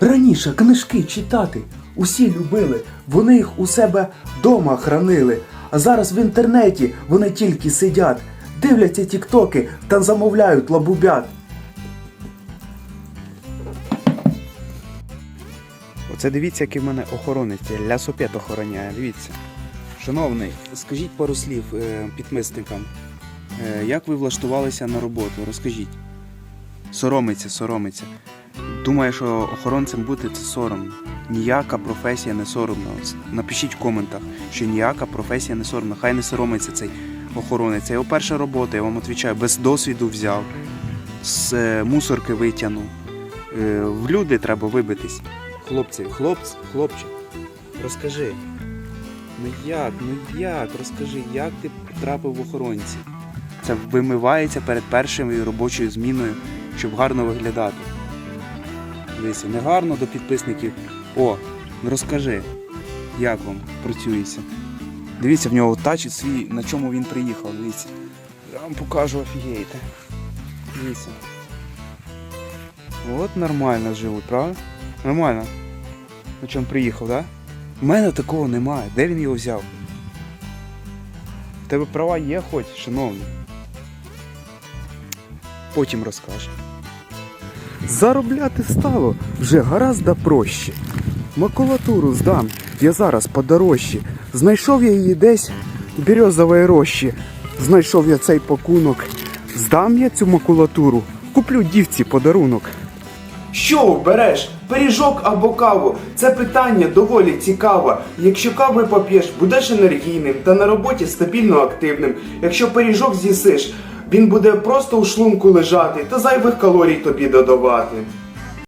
Раніше книжки читати усі любили, вони їх у себе вдома хранили. А зараз в інтернеті вони тільки сидять, дивляться тіктоки та замовляють лабубят. Оце дивіться, який в мене охоронець, лясопет охороняє, дивіться. Шановний, скажіть пару слів е, підписникам. Е, як ви влаштувалися на роботу? Розкажіть. Соромиться, соромиться. Думає, що охоронцем бути це соромно. Ніяка професія не соромна. Напишіть в коментах, що ніяка професія не соромна. Хай не соромиться цей охоронець. Це його перша робота, я вам відповідаю, без досвіду взяв, з е, мусорки витягнув. Е, в люди треба вибитись. Хлопці, хлопці, хлопче, розкажи. Ну як, ну як, розкажи, як ти потрапив в охоронці? Це вимивається перед першою робочою зміною, щоб гарно виглядати. Дивіться, не гарно до підписників. О, ну розкажи, як вам працюється. Дивіться, в нього тач свій, на чому він приїхав. Дивіться. Я вам покажу, офігієте. Дивіться. От нормально живуть, правда? Нормально. На чому приїхав, так? Да? У мене такого немає. Де він його взяв? В тебе права є хоч, шановний. Потім розкаже. Заробляти стало вже гаразд проще. Макулатуру здам я зараз подорожче. Знайшов я її десь в березовій рощі. Знайшов я цей пакунок. Здам я цю макулатуру, куплю дівці подарунок. Що береш? Пиріжок або каву? Це питання доволі цікаве. Якщо кави поп'єш, будеш енергійним та на роботі стабільно активним. Якщо пиріжок з'їсиш, він буде просто у шлунку лежати та зайвих калорій тобі додавати.